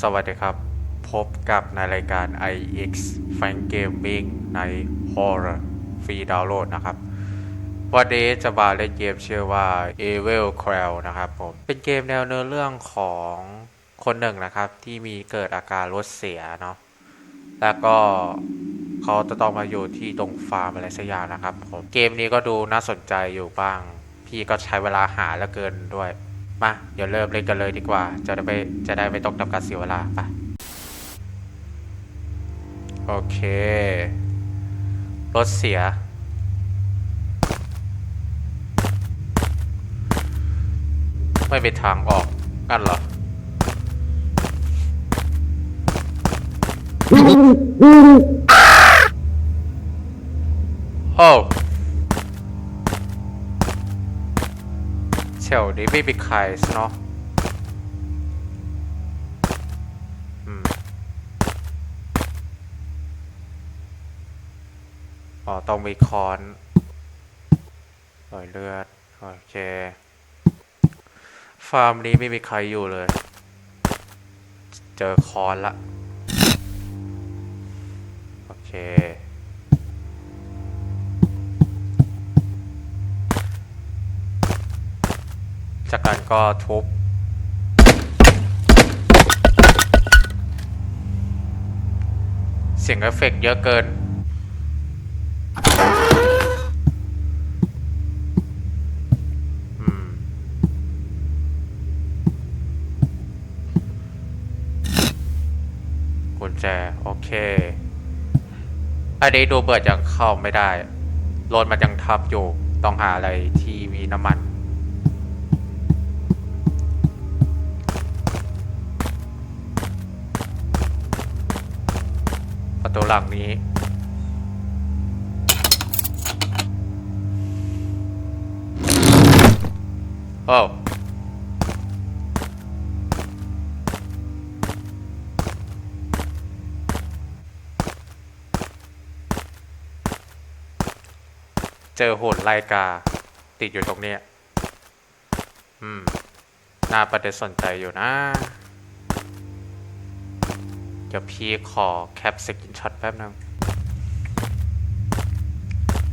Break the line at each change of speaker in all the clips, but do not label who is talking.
สวัสดีครับ พบกับในรายการ iX Fan Gaming ใน Horror Free Download นะครับวันนี้จะมาเล่นเกมชื่อว่า Evil Quell นะครับผม เป็นเกมแนวเนื้อเรื่องของคนหนึ่งนะครับ ที่มีเกิดอาการรถเสียเนาะ แล้วก็เขาจะต้องมาอยู่ที่ตรงฟาร์มอะไรสักอย่างนะครับผมเกมนี้ก็ดูน่าสนใจอยู่บ้าง พี่ก็ใช้เวลาหาแล้วเกินด้วย มา เดี๋ยวเริ่มเล่นกันเลยดีกว่า จะได้ไม่จะได้ไม่ต้องจำกัดเสียเวลาไปโอเค รถเสีย ไม่มีทางออกกันเหรอ โอ้แถวนี้ไม่มีใครเนาะอ๋อ ต้องมีคอนรอยเลือด โอเค ฟาร์มนี้ไม่มีใครอยู่เลย เจอคอนละ จากนั้นก็ทุบ เสียงเอฟเฟกต์เยอะเกินอืมกุญแจ โอเค อันนี้ดูเบิดยังเข้าไม่ได้ รถมันยังทับอยู่ต้องหาอะไรที่มีน้ำมัน ประตูหลังนี้ โอ้ เจอหุ่นไลกา ติดอยู่ตรงเนี้ยอืม น่าประเด็นสนใจอยู่นะเดี๋ยวพี่ขอแคปสกินช็อตแป๊บนึง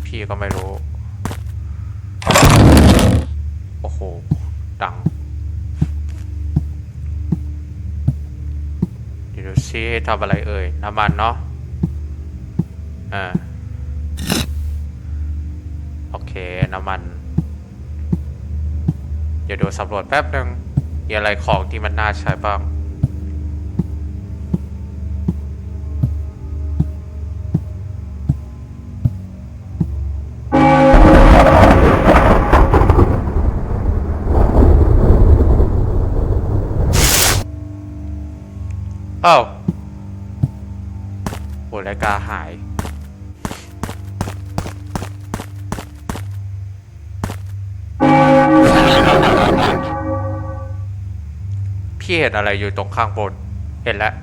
พี่ก็ไม่รู้ โอ้โห ดัง เดี๋ยวดูซิทำอะไรเอ่ย น้ำมันเนาะอ่า เคน้ำมัน เดี๋ยวดูสำรวจแป๊บนึงมีอะไรของที่มันน่าใช้บ้างอ้าวโหรายการหาย พี่เห็นอะไรอยู่ตรงข้างบน เห็นแล้ว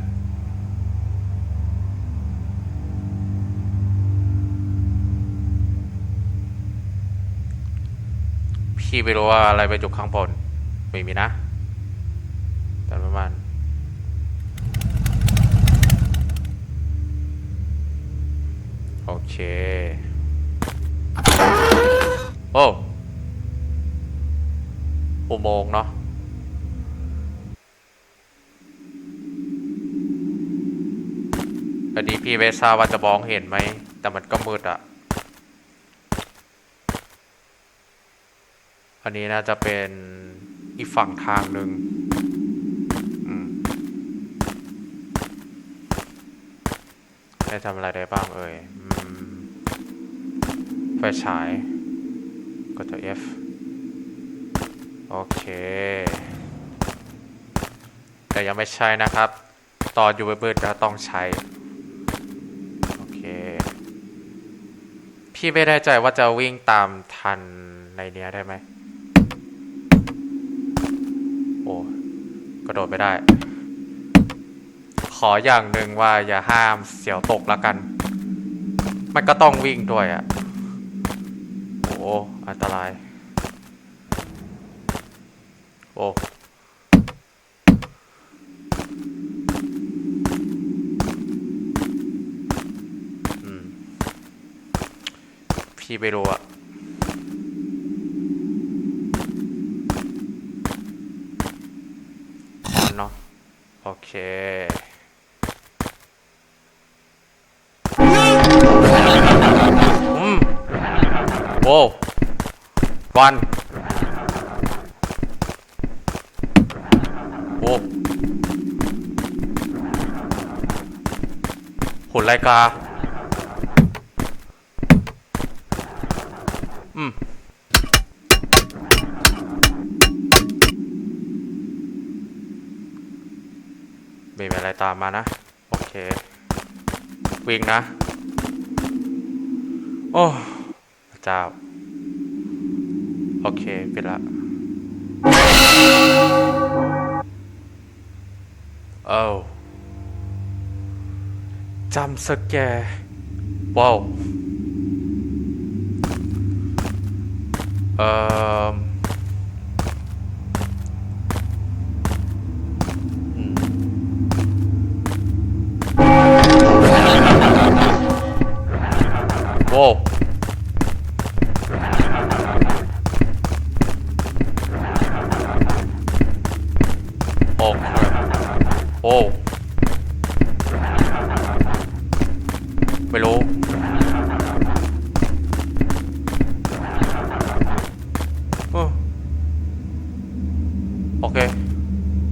พี่ไม่รู้ว่าอะไรไปอยู่ข้างบนไม่มีนะแต่ประมาณโอเค โอ้อุโมงเนาะ อันนี้พี่ไม่ทราบว่าจะมองเห็นไหม แต่มันก็มืดอะอันนี้น่าจะเป็นอีกฝั่งทางหนึ่งได้ทำอะไรได้บ้างเอ่ยอไฟฉายกดตัว F โอเค แต่ยังไม่ใช่นะครับ ตอนอยู่มืดๆก็ต้องใช้ โอเค พี่ไม่แน่ใจว่าจะวิ่งตามทันในเนี้ยได้ไหม โอ้ กระโดดไม่ได้ ขออย่างหนึ่งว่าอย่าห้ามเสียวตกล้วกัน มันก็ต้องวิ่งด้วยอะ่ะ โอ้ อันตราย โอ้ พี่ไม่รู้อะเนาะโอเคอืมโว้วันโว้หุ่นไรกา อืมไม่มีอะไรตามมานะ โอเค วิ่งนะ โอ้เจ้า โอเคปิดละเอ้าจำสแกว้าว เอ่ออืมโ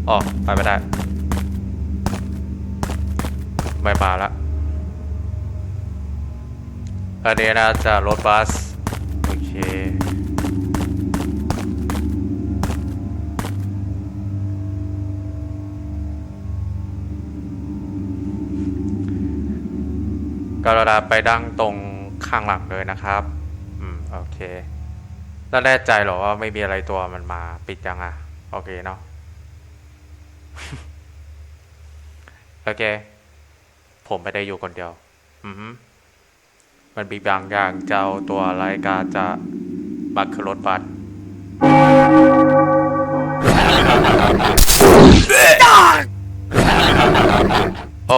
อ๋อไปไม่ได้ไม่มาละอันนี้น่าจะรถบัส โอเค กรุณาไปดั้งตรงข้างหลังเลยนะครับ อืม โอเค แล้วแน่ใจเหรอว่าไม่มีอะไรตัวมันมาปิดยังอะโอเคเนาะ โอเคผมไม่ได้อยู่คนเดียว อือฮึมันมีบางอย่างเจ้าตัวรายการจะมาขึ้นรถบัสโอ้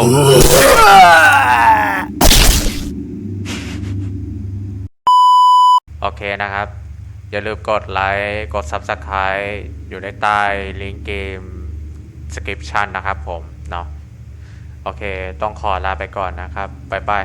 โอเคนะครับ อย่าลืมกดไลค์ กด Subscribe อยู่ในใต้ลิงก์เกม description นะครับผมเนาะโอเค ต้องขอลาไปก่อนนะครับบ๊ายบาย